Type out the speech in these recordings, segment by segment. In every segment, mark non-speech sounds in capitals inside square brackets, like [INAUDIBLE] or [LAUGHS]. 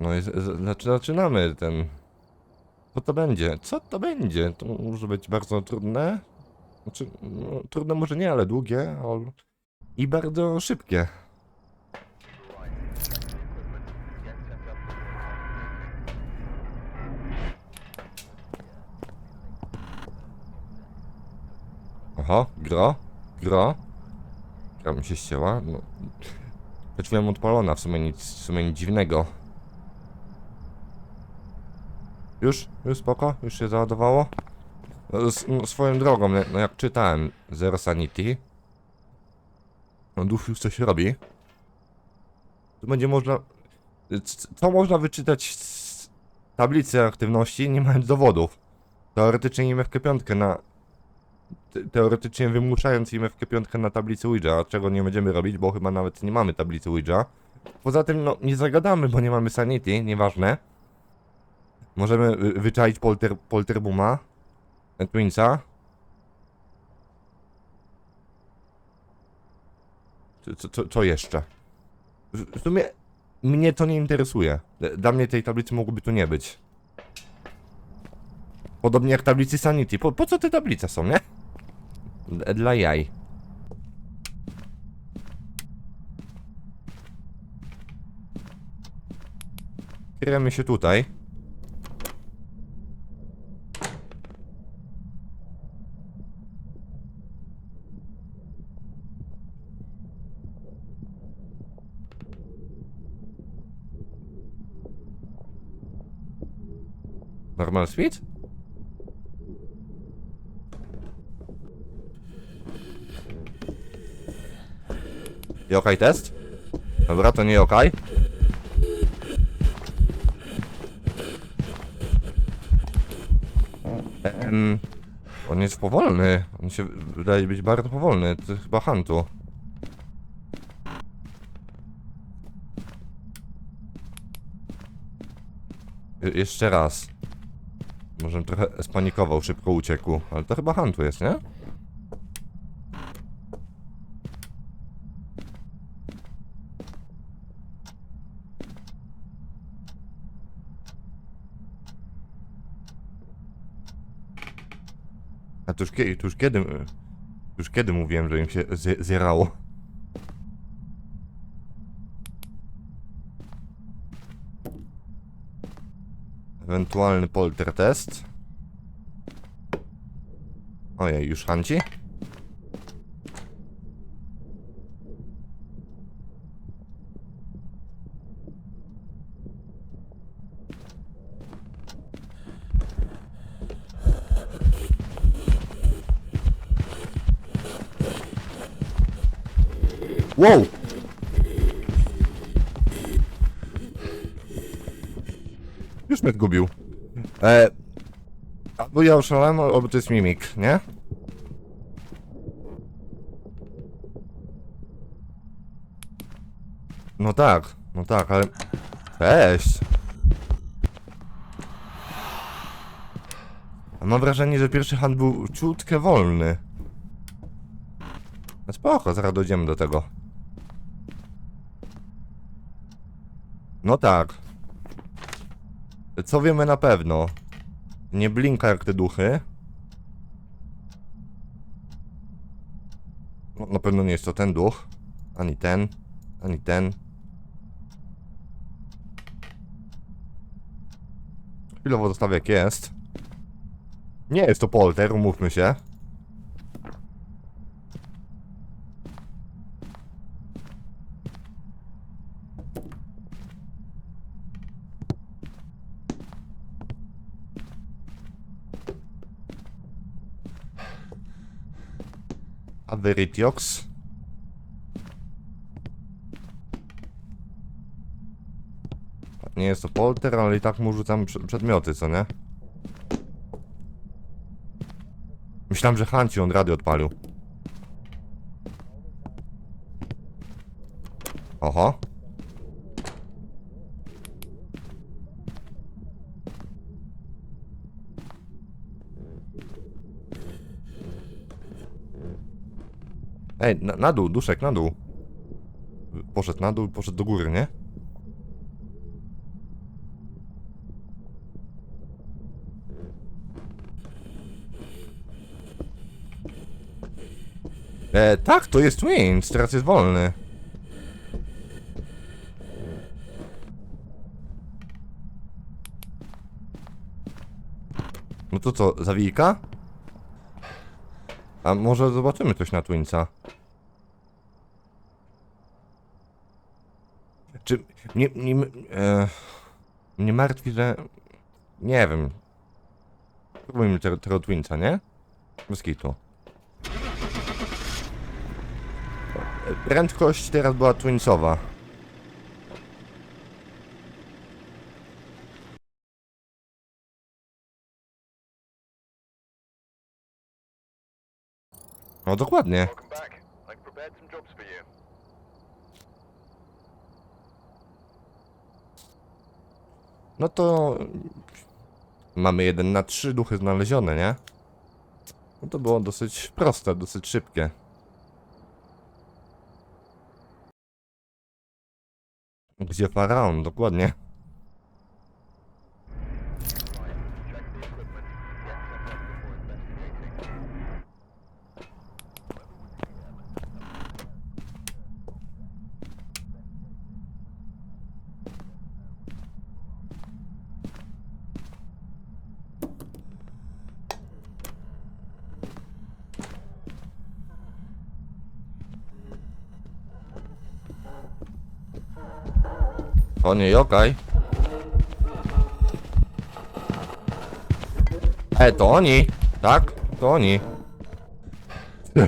No i z- z- zaczy- zaczynamy ten... Co to będzie? Co to będzie? To może być bardzo trudne. Znaczy, no, trudne może nie, ale długie. I bardzo szybkie. Aha, gra, gra. Gra mi się ścięła. No. Miałem odpalona, w sumie nic, w sumie nic dziwnego. Już? Już spoko? Już się załadowało? No, no, swoją drogą, no, no jak czytałem Zero Sanity, no duch już coś robi. Tu będzie można... Co można wyczytać z tablicy aktywności, nie mając dowodów? Teoretycznie IMFK 5 na... te- Teoretycznie wymuszając IMFK 5 na tablicy Ouija, czego nie będziemy robić, bo chyba nawet nie mamy tablicy Ouija. Poza tym, no, nie zagadamy, bo nie mamy Sanity, nieważne. Możemy wy- wyczaić polter, polterbuma, e, Twinsa. Co, co- co, jeszcze? W w sumie mnie to nie interesuje. Dla mnie tej tablicy mogłoby tu nie być. Podobnie jak tablicy Sanity. Po, po co te tablice są, nie? Dla jaj. Kierujemy się tutaj. Normal speed? Jokaj test? Dobra, to nie jokaj. Em, on jest powolny. On się wydaje być bardzo powolny. To chyba Hantu. Je- jeszcze raz. Może trochę spanikował, szybko uciekł. Ale to chyba Hantu jest, nie? A to już, kie- to już kiedy... To już kiedy mówiłem, że im się zje- zjerało? Ewentualny polter test. Ojej, już Hanci? Wow! Mnie zgubił. E, albo ja oszalałem, albo to jest mimik, nie? No tak, no tak, ale... Cześć! Mam wrażenie, że pierwszy hand był ciutkę wolny. No spoko, zaraz dojdziemy do tego. No tak. Co wiemy na pewno? Nie blinka jak te duchy. No, na pewno nie jest to ten duch. Ani ten. Ani ten. Chwilowo zostawię jak jest. Nie jest to polter, umówmy się. Averitiox. Nie jest to polter, ale i tak mu rzucam prze- przedmioty, co nie? Myślałem, że Hanci on radio odpalił. Oho. Ej, na, na dół, duszek, na dół. Poszedł na dół, poszedł do góry, nie? E, tak, to jest Winch, teraz jest wolny. No to co, zawijka? A może zobaczymy coś na Twinsa? Czy mnie, mnie, e, martwi, że... Nie wiem. Spróbujmy tego, tego Twinsa, nie? Bez kitu. Prędkość teraz była Twinsowa. For you. No to... Mamy jeden na trzy duchy znalezione, nie? No to było dosyć proste, dosyć szybkie. Gdzie faraon? Dokładnie. O nie, jokaj. E, to oni! Tak? To oni. [LAUGHS]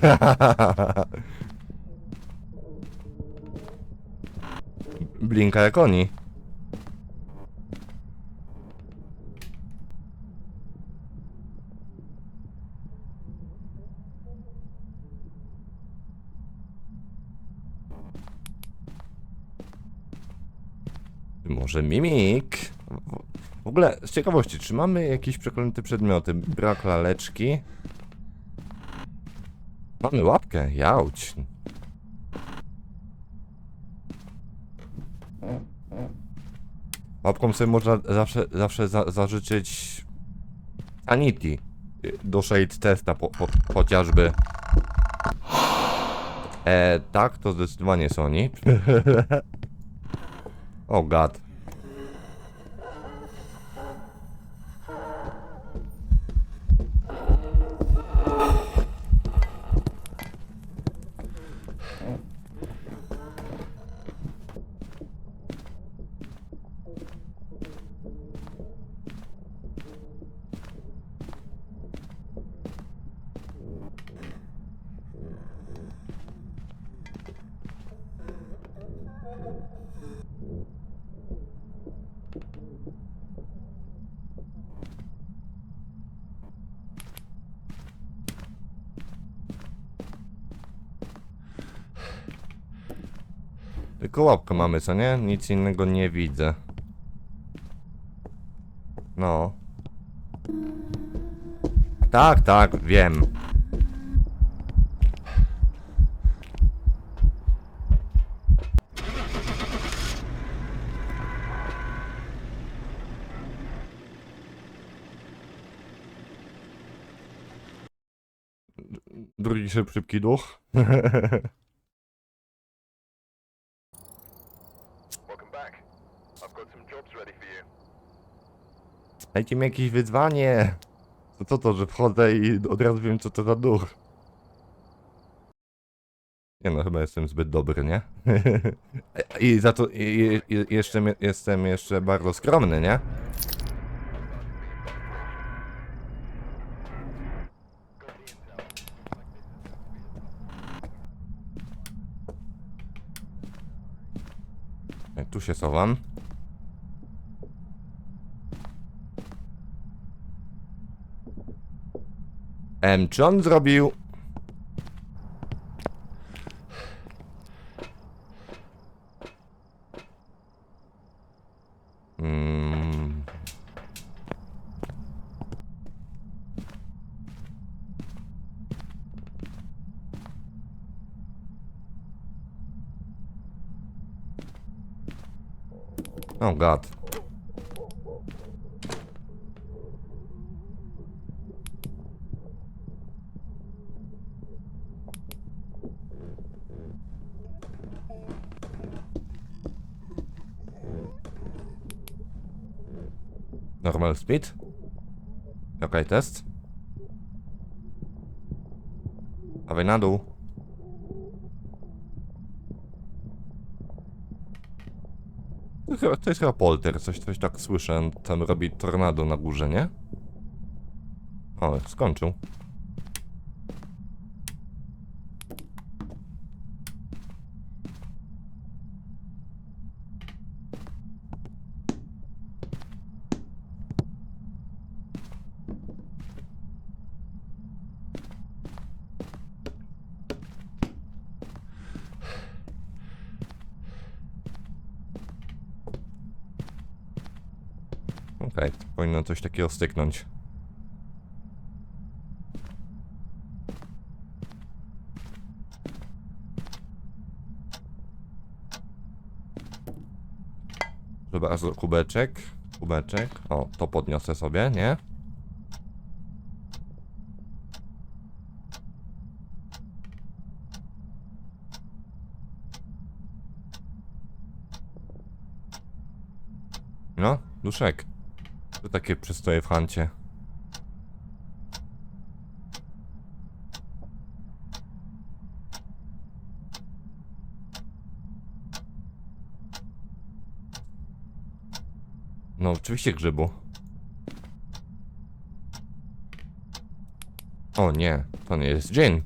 Blinka jak oni. Może mimik? W- W ogóle, z ciekawości, czy mamy jakieś przeklęte przedmioty? Brak laleczki. Mamy łapkę, jauć. Łapką sobie można zawsze, zawsze za, zażyczyć sanity do shade testa po, po, chociażby. E, tak, to zdecydowanie są [LAUGHS] oni. o Tylko łapkę mamy, co nie? Nic innego nie widzę. No. Tak, tak, wiem. Drugi szyb, szybki duch. [LAUGHS] Dajcie mi jakieś wyzwanie. To co to, że wchodzę i od razu wiem co to za duch. Nie no, chyba jestem zbyt dobry, nie? [LAUGHS] I za to i, i, jeszcze, jestem jeszcze bardzo skromny, nie? E, Tu się sowam. Em, czy on zrobił... Mm. Oh god. Normal speed. Okej, test. Dawaj na dół. To To jest chyba polter, coś, coś tak słyszę. Tam robi tornado na górze, nie? O, skończył. To powinno coś takiego styknąć. Bardzo kubeczek, kubeczek. O, to podniosę sobie, nie? No, duszek. To takie przystoje w hancie. No, oczywiście grzybu. O nie, to nie jest dzień.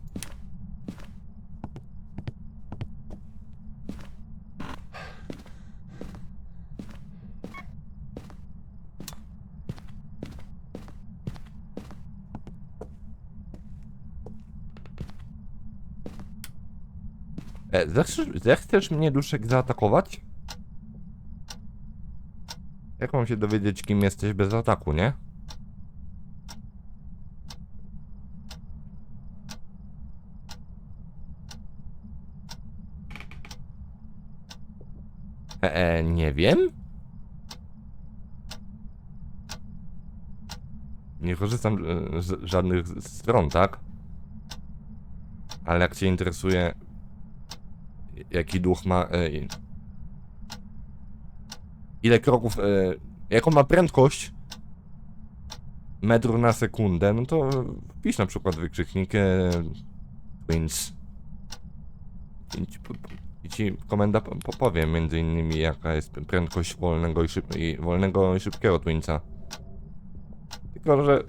Zechcesz, zechcesz mnie duszek zaatakować? Jak mam się dowiedzieć, kim jesteś bez ataku, nie? E, e, nie wiem. Nie korzystam e, z żadnych stron, tak? Ale jak cię interesuje, jaki duch ma. E, ile kroków. E, jaką ma prędkość metru na sekundę, no to wpisz na przykład wykrzyknik e, Twins. I ci, komenda po- po- powie między innymi jaka jest prędkość wolnego i, szyb, i wolnego i szybkiego Twinsa. Tylko, że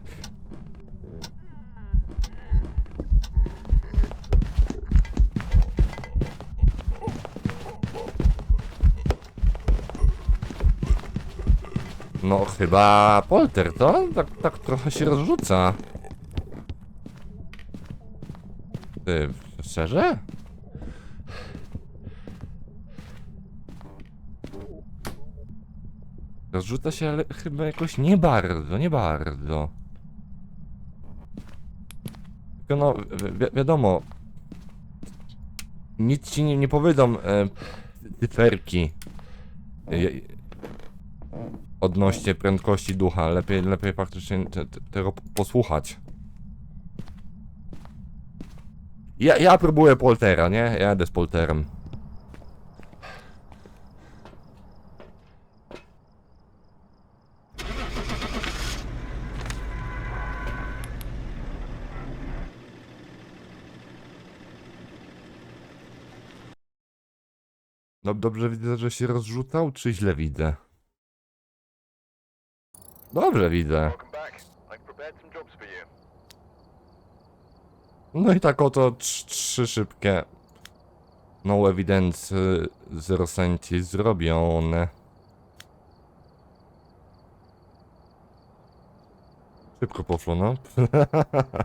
No chyba polter, to? Tak, tak trochę się rozrzuca. Ty, szczerze? Rozrzuca się, ale chyba jakoś nie bardzo, nie bardzo. Tylko no, wi wi wiadomo, nic ci nie, nie powiedzą e, cyferki. E, odnośnie prędkości ducha. Lepiej, lepiej faktycznie te, te, tego posłuchać. Ja, ja próbuję poltera, nie? Ja jadę z polterem. Dobrze widzę, że się rozrzucał, czy źle widzę? For you. No i tak oto trz- trzy szybkie no evidence senti zrobione. Szybko poszło, no. [LAUGHS]